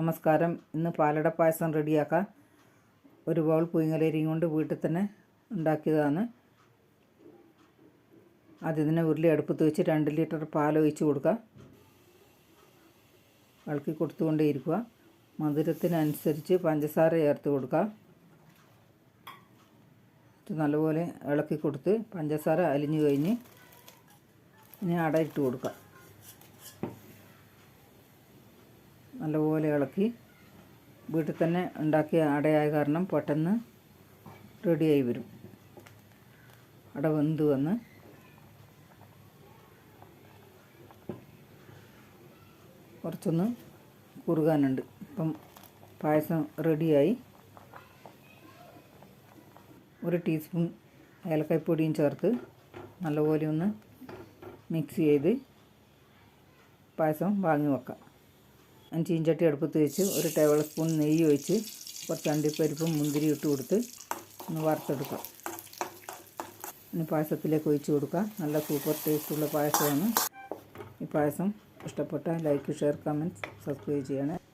നമസ്കാരം. ഇന്ന് പാലട പായസം റെഡിയാക്കാം ഒരു ബൗൾ പുയിങ്ങലരിയും കൊണ്ട് വീട്ടിൽ തന്നെ ഉണ്ടാക്കിയതാണ്. ഇതിനെ ഉരുളി അടുപ്പത്ത് വെച്ച് രണ്ട് ലിറ്റർ പാൽ ഒഴിച്ച് കൊടുക്കുക ഇളക്കി കൊടുത്തുകൊണ്ടേയിരിക്കുക. മധുരത്തിനനുസരിച്ച് പഞ്ചസാര ചേർത്ത് കൊടുക്കുക നല്ലപോലെ ഇളക്കി കൊടുത്ത് പഞ്ചസാര അലിഞ്ഞു കഴിഞ്ഞ് ഇനി അട ഇട്ട് കൊടുക്കുക നല്ലപോലെ ഇളക്കി വീട്ടിൽ തന്നെ ഉണ്ടാക്കിയ അടയായ കാരണം പെട്ടെന്ന് റെഡിയായി വരും. അട വെന്ത് വന്ന് കുറച്ചൊന്ന് കുറുകാനുണ്ട്. ഇപ്പം പായസം റെഡിയായി. ഒരു ടീസ്പൂൺ ഏലക്കായ്പ്പൊടിയും ചേർത്ത് നല്ലപോലെ ഒന്ന് മിക്സ് ചെയ്ത് പായസം വാങ്ങി വെക്കാം. ചീഞ്ചട്ടി അടുപ്പത്ത് വെച്ച് ഒരു ടേബിൾ സ്പൂൺ നെയ്യ് ഒഴിച്ച് കുറച്ച് അണ്ടിപ്പരിപ്പും മുന്തിരി ഇട്ട് കൊടുത്ത് ഒന്ന് വറുത്തെടുക്കാം. ഇനി പായസത്തിലേക്ക് ഒഴിച്ച് കൊടുക്കുക നല്ല സൂപ്പർ ടേസ്റ്റുള്ള പായസമാണ്. ഈ പായസം ഇഷ്ടപ്പെട്ട ലൈക്ക് ഷെയർ കമന്റ് സബ്സ്ക്രൈബ് ചെയ്യണേ.